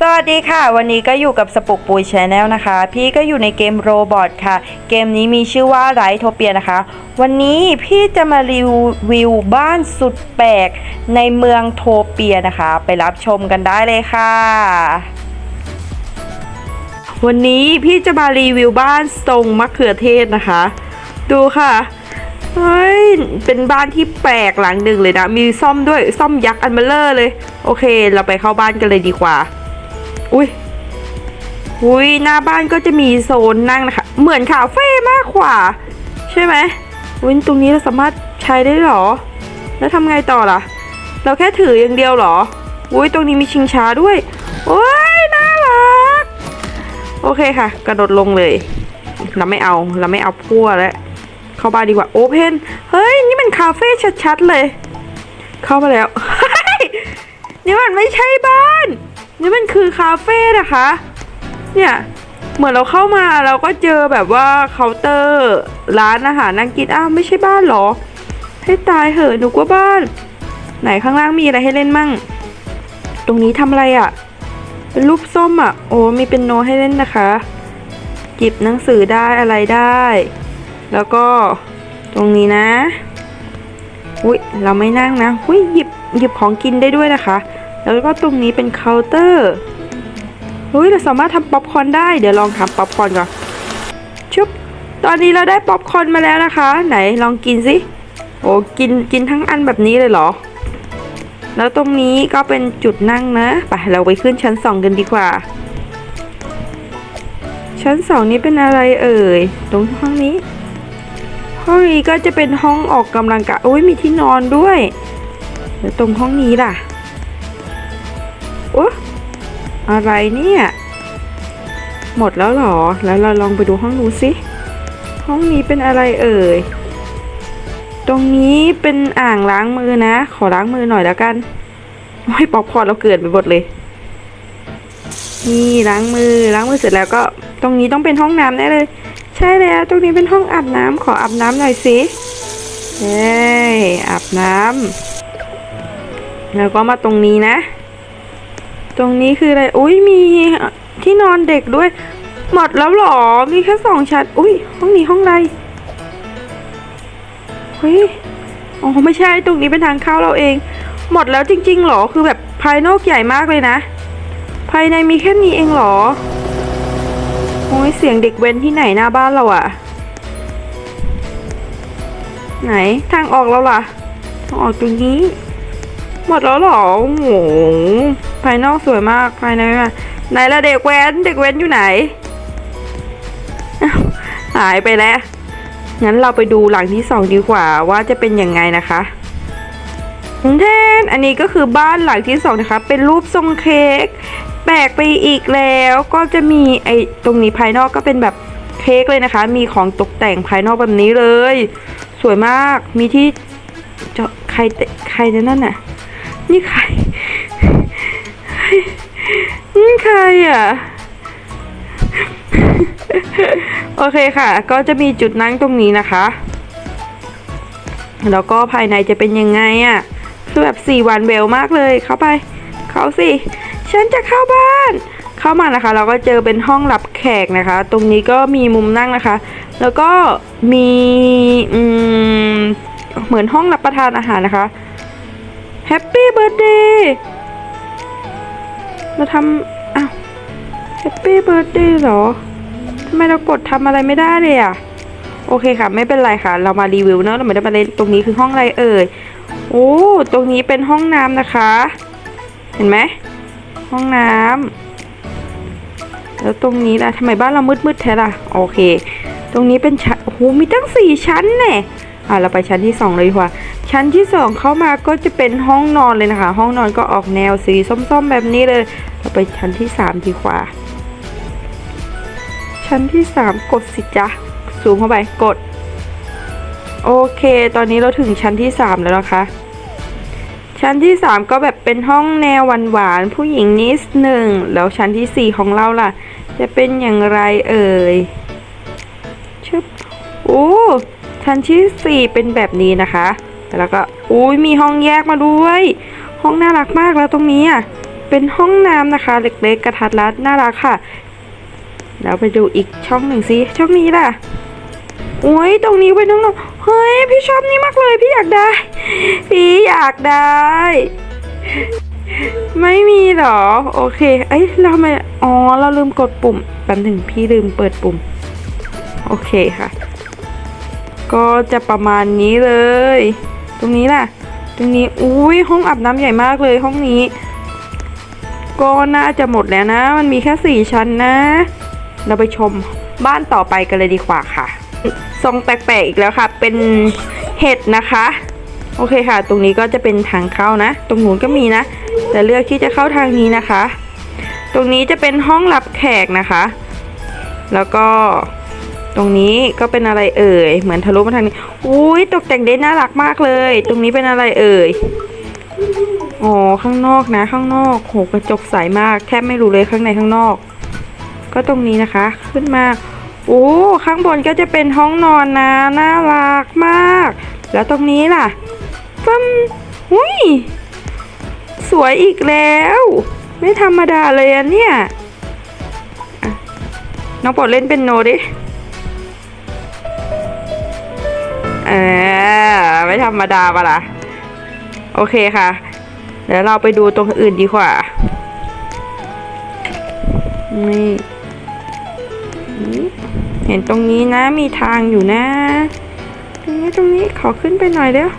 สวัสดีค่ะ วันนี้ก็อยู่กับสปุกปุยชาแนลนะคะ พี่ก็อยู่ในเกมโรบอทค่ะ เกมนี้มีชื่อว่าไรโทเปียนะคะ วันนี้พี่จะมารีวิวบ้านสุดแปลกในเมืองโทเปียนะคะ ไปรับชมกันได้เลยค่ะ วันนี้พี่จะมารีวิวบ้านทรงมะเขือเทศนะคะ ดูค่ะเฮ้ย เป็นบ้านที่แปลกหลังหนึ่งเลยนะ มีซ่อมด้วยซ่อมยักษ์อันเบลเลอร์เลย โอเค เราไปเข้าบ้านกันเลยดีกว่า อุ้ยอุ้ยหน้าบ้านก็จะมีโซนนั่งนะคะ เหมือนคาเฟ่มากกว่า ใช่ไหมอุ้ยตรงนี้เราสามารถใช้ได้เหรอ แล้วทำไงต่อล่ะ เราแค่ถืออย่างเดียวเหรออุ้ยตรงนี้มีชิงช้าด้วยโอ้ยน่ารัก โอเคค่ะ กระโดดลงเลย เราไม่เอาเราไม่เอาพั่วแล้วเข้าบ้านดีกว่าโอเพนเฮ้ย นี่มันคาเฟ่ชัดๆเลย เข้ามาแล้วนี่มันไม่ใช่บ้าน นี่มันคือคาเฟ่นะคะ เนี่ย เหมือนเราเข้ามาเราก็เจอแบบว่าเคาน์เตอร์ร้านอาหารนั่งกินอ้าวไม่ใช่บ้านเหรอ ให้ตายเหอะหนูว่าบ้าน ไหนข้างล่างมีอะไรให้เล่นมั่ง ตรงนี้ทำอะไรอะ่ะ เป็นรูปส้มอะ่ะ โอ้มีเป็นโนให้เล่นนะคะจิบหนังสือได้อะไรได้ แล้วก็ตรงนี้นะ อุ้ยเราไม่นั่งนะ อุ้ยหยิบหยิบของกินได้ด้วยนะคะ แล้วก็ตรงนี้เป็นเคาน์เตอร์อุ้ยเราสามารถทำป๊อปคอร์นได้ เดี๋ยวลองทำป๊อปคอร์นก่อนชุบตอนนี้เราได้ป๊อปคอร์นมาแล้วนะคะ ไหนลองกินสิโอ้กินกินทั้งอันแบบนี้เลยเหรอ แล้วตรงนี้ก็เป็นจุดนั่งนะไปเราไปขึ้นชั้นสองกันดีกว่า ชั้นสองนี้เป็นอะไรเอ่ย ตรงห้องนี้ห้องนี้ก็จะเป็นห้องออกกำลังกายโอ้ยมีที่นอนด้วย แล้วตรงห้องนี้ล่ะ โอ้อะไรเนี่ย หมดแล้วหรอ แล้วเราลองไปดูห้องนู้นสิ ห้องนี้เป็นอะไรเอ่ย ตรงนี้เป็นอ่างล้างมือนะ ขอล้างมือหน่อยแล้วกันโอ้ยป๊อปคอร์นเราเกิดไปหมดเลย นี่ล้างมือล้างมือเสร็จแล้วก็ ตรงนี้ต้องเป็นห้องน้ำแน่เลย ใช่แล้ว ตรงนี้เป็นห้องอาบน้ำขออาบน้ำหน่อยสิเฮ้ยอาบน้ำแล้วก็มาตรงนี้นะ ตรงนี้คืออะไร อุ้ยมีที่นอนเด็กด้วย หมดแล้วหรอ มีแค่สองชั้น อุ้ยห้องนี้ห้องอะไรเฮ้ยอ๋อไม่ใช่ตรงนี้เป็นทางเข้าเราเอง หมดแล้วจริง ๆหรอ คือแบบภายนอกใหญ่มากเลยนะ ภายในมีแค่นี้เองหรอ โอ้ยเสียงเด็กเว้นที่ไหนหน้าบ้านเราอะไหนทางออกเราล่ะทางออกตรงนี้ หมดแล้วหรอโอ้โห ภายนอกสวยมากภายในไม่มาไหนละเด็กแว้นเด็กเว้นอยู่ไหนหายไปแล้วงั้นเราไปดูหลังที่สองดีกว่าว่าจะเป็นยังไงนะคะแทนอันนี้ก็คือบ้านหลังที่สองนะคะ เป็นรูปทรงเค้กแปลกไปอีกแล้วก็จะมีไอ้ตรงนี้ภายนอกก็เป็นแบบเค้กเลยนะคะ มีของตกแต่งภายนอกแบบนี้เลย สวยมากมีที่เจาะใครเตะใครนั่นน่ะ นี่ใคร นี่ใครอะ โอเคค่ะ ก็จะมีจุดนั่งตรงนี้นะคะ แล้วก็ภายในจะเป็นยังไงอะ คือแบบสี่วันเวลมากเลย เข้าไป เข้าสิ ฉันจะเข้าบ้าน เข้ามานะคะ เราก็เจอเป็นห้องรับแขกนะคะ ตรงนี้ก็มีมุมนั่งนะคะ แล้วก็มีอืมเหมือนห้องรับประทานอาหารนะคะแฮปปี้เบิร์ดเดย์ มาทำอ้าวแฮปปี้เบิร์ดเดย์เหรอทำไมเรากดทำอะไรไม่ได้เลยอะ โอเคค่ะ ไม่เป็นไรค่ะ เรามารีวิวเนอะเราไม่ได้มาเล่นตรงนี้คือห้องอะไรเอ่ย โอ้ ตรงนี้เป็นห้องน้ำนะคะ เห็นไหม ห้องน้ำแล้วตรงนี้ล่ะทำไมบ้านเรามืดๆแท้ล่ะ โอเค ตรงนี้เป็นชั้นโอ้โหมีตั้งสี่ชั้นแน่อะเราไปชั้นที่สองเลยดีกว่า ชั้นที่สองเข้ามาก็จะเป็นห้องนอนเลยนะคะ ห้องนอนก็ออกแนวสีส้มๆแบบนี้เลย เราไปชั้นที่สามดีกว่า ชั้นที่สามกดสิจ๊ะซูมเข้าไปกด โอเค ตอนนี้เราถึงชั้นที่สามแล้วนะคะ ชั้นที่สามก็แบบเป็นห้องแนวหวานๆผู้หญิงนิดหนึ่งแล้วชั้นที่สี่ของเราล่ะ จะเป็นอย่างไรเอ่ยชึบโอ้ชั้นที่สี่เป็นแบบนี้นะคะ แล้วก็อุ้ยมีห้องแยกมาด้วย ห้องน่ารักมากแล้วตรงนี้อะเป็นห้องน้ำนะคะ เล็กๆ กระทัดรัดน่ารักค่ะ แล้วไปดูอีกช่องหนึ่งสิช่องนี้ล่ะโอ้ยตรงนี้ไปน้องๆเฮ้ยพี่ชอบนี่มากเลยพี่อยากได้ พี่อยากได้ ไม่มีหรอ โอเคเอ้ยเราไม่อ๋อเราลืมกดปุ่มแป๊บหนึ่งพี่ลืมเปิดปุ่ม โอเคค่ะ ก็จะประมาณนี้เลย ตรงนี้ล่ะ ตรงนี้อุ้ยห้องอาบน้ำใหญ่มากเลยห้องนี้ ก็น่าจะหมดแล้วนะ มันมีแค่สี่ชั้นนะ เราไปชมบ้านต่อไปกันเลยดีกว่าค่ะ ทรงแปลกๆอีกแล้วค่ะ เป็นเห็ดนะคะ โอเคค่ะ ตรงนี้ก็จะเป็นทางเข้านะ ตรงนู้นก็มีนะ แต่เลือกที่จะเข้าทางนี้นะคะ ตรงนี้จะเป็นห้องรับแขกนะคะ แล้วก็ ตรงนี้ก็เป็นอะไรเอ่ย เหมือนทะลุมาทางนี้ อุ้ยตกแต่งได้น่ารักมากเลย ตรงนี้เป็นอะไรเอ่ย อ๋อ ข้างนอกนะ ข้างนอก โห กระจกใสมาก แทบไม่รู้เลยข้างในข้างนอก ก็ตรงนี้นะคะ ขึ้นมา โอ้ ข้างบนก็จะเป็นห้องนอนนะ น่ารักมาก แล้วตรงนี้ล่ะฟัมหุ้ย สวยอีกแล้ว ไม่ธรรมดาเลยอะเนี่ย น้องโปรดเล่นเป็นโนดิ ออไม่ธรรมดาปะล่ะ โอเคค่ะ เดี๋ยวเราไปดูตรงอื่นดีกว่า นี่เห็นตรงนี้นะมีทางอยู่นะ ตรงนี้ตรงนี้ขอขึ้นไปหน่อยเดี๋ยว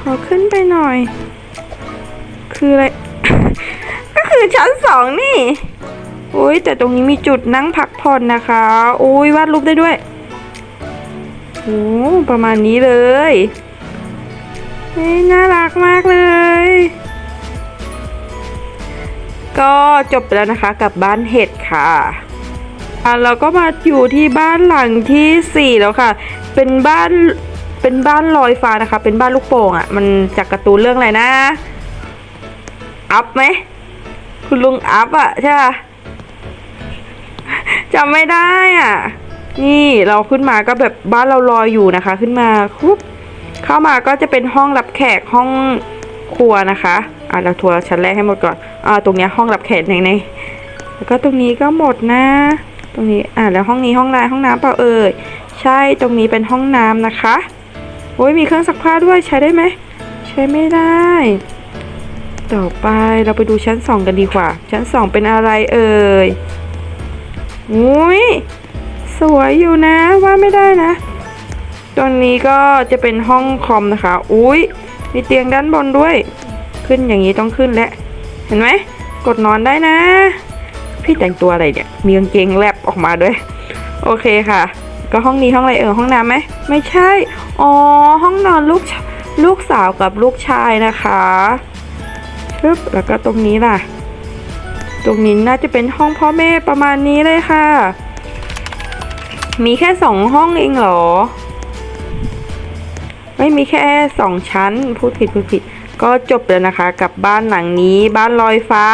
ขอขึ้นไปหน่อย คืออะไร ก็คือชั้นสองนี่โอ้ยแต่ตรงนี้มีจุดนั่งพักผ่อนนะคะโอ้ยวาดรูปได้ด้วย โอ้ประมาณนี้เลยเฮ้ยน่ารักมากเลย ก็จบไปแล้วนะคะกับบ้านเห็ดค่ะอะเราก็มาอยู่ที่บ้านหลังที่สี่แล้วค่ะ เป็นบ้านเป็นบ้านลอยฟ้านะคะ เป็นบ้านลูกโป่งอะ่ะ มันจากการ์ตูนเรื่องอะไรนะ อัพไหม คุณลุงอัพอะ่ะใช่ปะจำไม่ได้อะ นี่เราขึ้นมาก็แบบบ้านเราลอยอยู่นะคะ ขึ้นมาคุบเข้ามาก็จะเป็นห้องรับแขกห้องครัวนะคะอะเราทัวร์ชั้นแรกให้หมดก่อนอ่าตรงนี้ห้องรับแขกในในแล้วก็ตรงนี้ก็หมดนะ ตรงนี้อ่าแล้วห้องนี้ห้องน้ำห้องน้ำเปล่าเอ่ยใช่ตรงนี้เป็นห้องน้ำนะคะโอ้ยมีเครื่องซักผ้าด้วยใช้ได้ไหมใช้ไม่ได้ ต่อไปเราไปดูชั้นสองกันดีกว่า ชั้นสองเป็นอะไรเอ่ยอุ้ย สวยอยู่นะว่าไม่ได้นะ ตรงนี้ก็จะเป็นห้องคอมนะคะ อุ้ยมีเตียงด้านบนด้วย ขึ้นอย่างนี้ต้องขึ้นแล้วเห็นไหม กดนอนได้นะ พี่แต่งตัวอะไรเนี่ย มีกางเกงแลบออกมาด้วย โอเคค่ะ ก็ห้องนี้ห้องอะไรเออห้องน้ำไหม ไม่ใช่ อ๋อ ห้องนอนลูกลูกสาวกับลูกชายนะคะปึ๊บแล้วก็ตรงนี้ล่ะ ตรงนี้น่าจะเป็นห้องพ่อแม่ประมาณนี้เลยค่ะ มีแค่สองห้องเองเหรอ ไม่มีแค่สองชั้น พูดผิดพูดผิด ก็จบแล้วนะคะ กับบ้านหลังนี้บ้านลอยฟ้า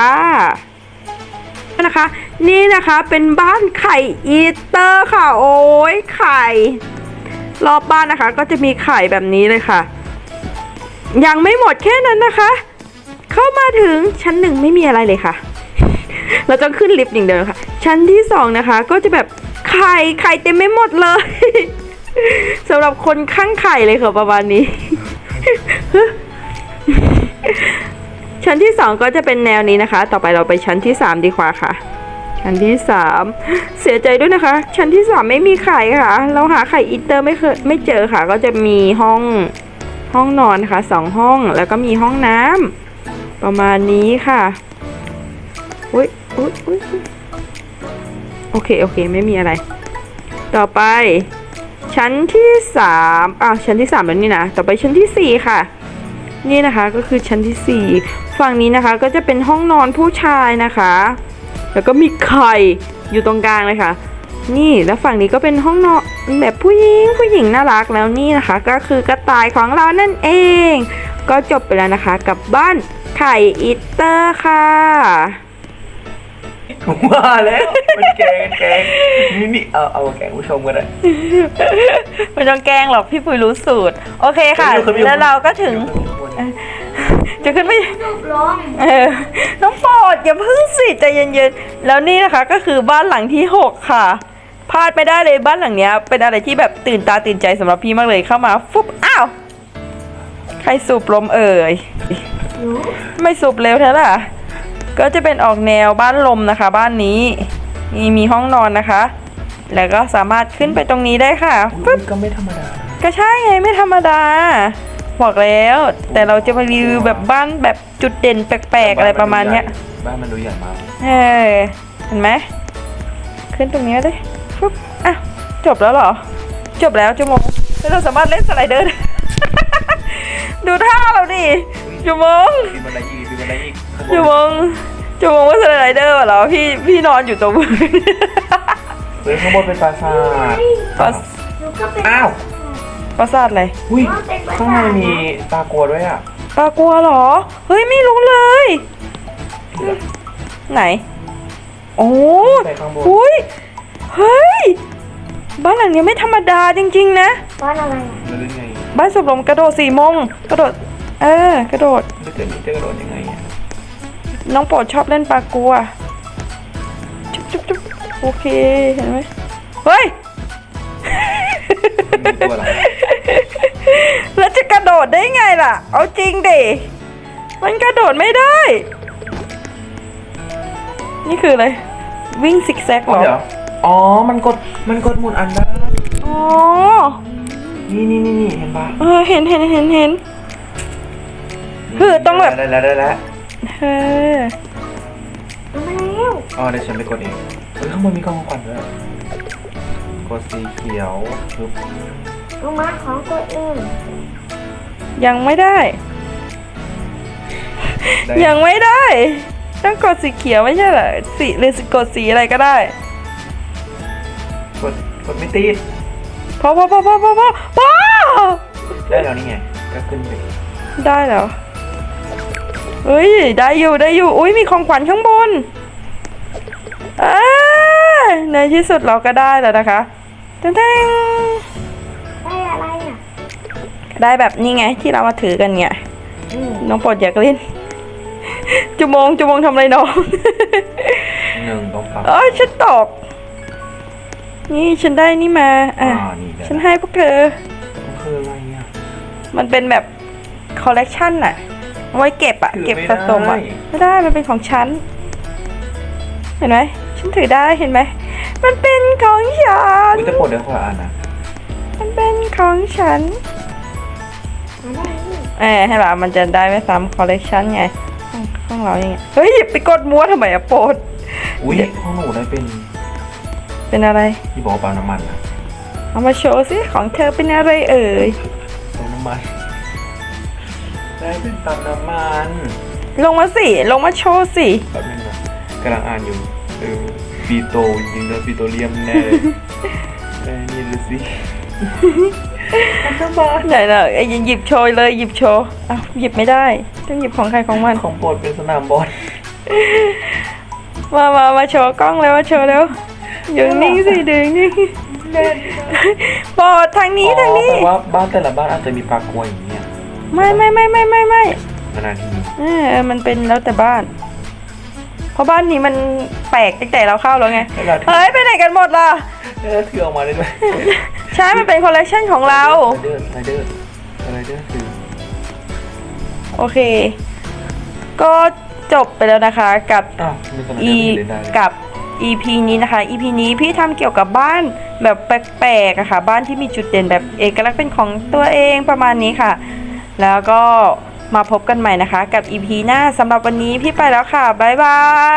นะคะ นี่นะคะเป็นบ้านไข่อีเตอร์ค่ะ โอ้ยไข่ รอบบ้านนะคะ ก็จะมีไข่แบบนี้เลยค่ะ ยังไม่หมดแค่นั้นนะคะ เข้ามาถึงชั้นหนึ่งไม่มีอะไรเลยค่ะ เราต้องขึ้นลิฟต์อย่างเดียวค่ะ ชั้นที่สองนะคะ ก็จะแบบ ไข่ไข่เต็มไม่หมดเลย สำหรับคนข้างไข่เลยค่ะประมาณนี้ ชั้นที่สองก็จะเป็นแนวนี้นะคะ ต่อไปเราไปชั้นที่สามดีกว่าค่ะ ชั้นที่สามเสียใจด้วยนะคะ ชั้นที่สามไม่มีไข่ค่ะ เราหาไข่อินเตอร์ไม่เคยไม่เจอค่ะ ก็จะมีห้องห้องนอนค่ะสองห้องแล้วก็มีห้องน้ำประมาณนี้ค่ะอุ้ยอุ้ยอุ้ยอุ๊ย โอเค โอเค ไม่มีอะไร ต่อไป ชั้นที่สามอ้าวชั้นที่สามแล้วนี่นะ ต่อไปชั้นที่สี่ค่ะ นี่นะคะก็คือชั้นที่สี่ฝั่งนี้นะคะก็จะเป็นห้องนอนผู้ชายนะคะ แล้วก็มีไข่อยู่ตรงกลางเลยค่ะ นี่แล้วฝั่งนี้ก็เป็นห้องนอนแบบผู้หญิงผู้หญิงน่ารักแล้วนี่นะคะ ก็คือกระต่ายของเรานั่นเอง ก็จบไปแล้วนะคะกับบ้านไข่อิตเตอร์ค่ะ ว่าแล้วมันแกงแกงนี่นี่เอาเอาแกงผู้ชมกันเลยไม่ต้องแกล้งหรอกพี่ปุยรู้สูตร โอเคค่ะ แล้วเราก็ถึง จะขึ้นไปรูปลงเออน้องปอดอย่าพึ่งสิใจเย็นๆ แล้วนี่นะคะก็คือบ้านหลังที่ 6 ค่ะพลาดไม่ได้เลยบ้านหลังเนี้ย เป็นอะไรที่แบบตื่นตาตื่นใจสำหรับพี่มากเลยเข้ามาฟุบอ้าวใครสูบลมเอ่ยหนูไม่สูบเร็วเท่าล่ะ ก็จะเป็นออกแนวบ้านลมนะคะ บ้านนี้นี่มีห้องนอนนะคะ แล้วก็สามารถขึ้นไปตรงนี้ได้ค่ะอุ๊ยปึ๊บก็ไม่ธรรมดานะก็ใช่ไงไม่ธรรมดา บอกแล้ว แต่เราจะมารีวิวแบบบ้านแบบจุดเด่นแปลกๆอะไรประมาณเนี้ยบ้านมันดูใหญ่มากเออเห็นไหมขึ้นตรงนี้เลยปุ๊บอะจบแล้วเหรอ จบแล้วจมงแล้วเราสามารถเล่นสไลเดอร์ได้ดูท่าเราดิจมงปีบันไดอีก ปีบันไดอีกข้างบจนมงจมงว่าสไลเดอร์เหรอพี่พี่นอนอยู่ตรงมือเฮ้ยข้างบนเป็นปราสาทปราหนูก็เป็นอ้าวปราสาทอะไรอุ้ยข้างในมีตากลัวด้วยอะปลากลัวเหรอ เฮ้ยไม่รู้เลย ไหน โอ้ใส่ข้างบน หุยเฮ้ย บ้านหลังนี้ไม่ธรรมดาจริงๆนะ บ้านอะไรอะมันรู้ไงบ้านสุบลมกระโดดสี่โมงกระโดด เออกระโดดมันจะมีเจอกระโดดยังไงอะน้องโปรดชอบเล่นปลากัวจุ๊บจุ๊บจุ๊บโอเคเห็นไหมเฮ้ยมันมีตัวอะไรแล้วจะกระโดดได้ไงล่ะ เอาจริงดิ มันกระโดดไม่ได้ นี่คืออะไร วิ่งซิกแซกเหรอ เดี๋ยวอ๋อ มันกด มันกดหมุนอันได้ อ๋อ นี่นี่นี่นี่เห็นปะเออเห็นเห็นเห็นเห็น คือต้องแบบ ได้แล้วได้แล้วเออเอามาแล้วอ๋อเดี๋ยวฉันไปกดเองเฮ้ยข้างบนมีกล้องของขวัญด้วยกดสีเขียวปึ๊บเอามาของตัวเองยังไม่ได้ ได้ยังไม่ได้ ต้องกดสีเขียวไม่ใช่เหรอสีหรือกดสีอะไรก็ได้กดกดไม่ติดพอพอพอพอพอพอพอได้แล้วนี่ไงก็ขึ้นไปได้แล้ว เฮ้ยได้อยู่ได้อยู่อุ้ยมีของขวัญข้างบนอ่าในที่สุดเราก็ได้แล้วนะคะแตงได้อะไรอะๆได้แบบนี้ไงที่เรามาถือกันเนี่ยอืมน้องปลดอยากเล่นจุโมงจุโมงทำอะไรน้องหนึ่งต้องปรับเอ้ยฉันตกนี่ฉันได้นี่มาอะอ่านี่ได้ฉันให้พวกเธอมันคืออะไรอะมันเป็นแบบคอลเลกชันน่ะ เอาไว้เก็บอะถือเก็บไม่สะสมอะได้ ไม่ได้มันเป็นของฉัน เห็นไหมฉันถือได้เห็นไหมมันเป็นของฉันอุ้ยจะปลดได้คนละอันนะมันเป็นของฉันมาได้นี่เออให้ล่ะมันจะได้ไม่ซ้ำคอลเลกชันไงของของเราอย่างเงี้ยเฮ้ยอย่าไปกดมัวทำไมอะโปรดอุ้ยของหนูได้เป็นเป็นอะไร ที่บอกว่าปั๊มน้ำมันนะเอามาโชว์สิของเธอเป็นอะไรเอ่ยปั๊มน้ำมัน ได้เป็นปั๊มน้ำมันลงมาสิ ลงมาโชว์สิแป๊บนึงนะกำลังอ่านอยู่เออปีโตจริงๆเลยปีโตเลียมแน่เลยเออนี่ดูสิปั๊มน้ำมันไหนล่ะไอ้หยิบโชว์เลยหยิบโชว์อ้าวหยิบไม่ได้ ต้องหยิบของใครของมัน ของโปรดเป็นสนามบอลมามามาโชว์กล้องแล้วมาโชว์แล้วอยู่นิ่งสิดึงนิ่งปอดทางนี้ทางนี้ อ๋อแปลว่าบ้านแต่ละบ้านอาจจะมีปลากรวยอย่างเงี้ย ไม่ไม่ไม่ไม่ไม่ไม่นานๆทีเออมันเป็นแล้วแต่บ้าน เพราะบ้านนี้มันแปลกตั้งแต่เราเข้าแล้วไง เวลาที่เฮ้ยไปไหนกันหมดล่ะเออถือออกมาได้ไหมใช่มันเป็นคอลเลคชันของเราสไลเดอร์สไลเดอร์สไลเดอร์คือโอเค ก็จบไปแล้วนะคะกับ อ้าวมีสไลเดอร์อีไม่เล่นได้เลยกับ EP นี้นะคะ EP นี้พี่ทำเกี่ยวกับบ้านแบบแปลกๆอะค่ะ บ้านที่มีจุดเด่นแบบเอกลักษณ์เป็นของตัวเองประมาณนี้ค่ะ แล้วก็มาพบกันใหม่นะคะ กับ EP หน้าสำหรับวันนี้พี่ไปแล้วค่ะ บ๊ายบาย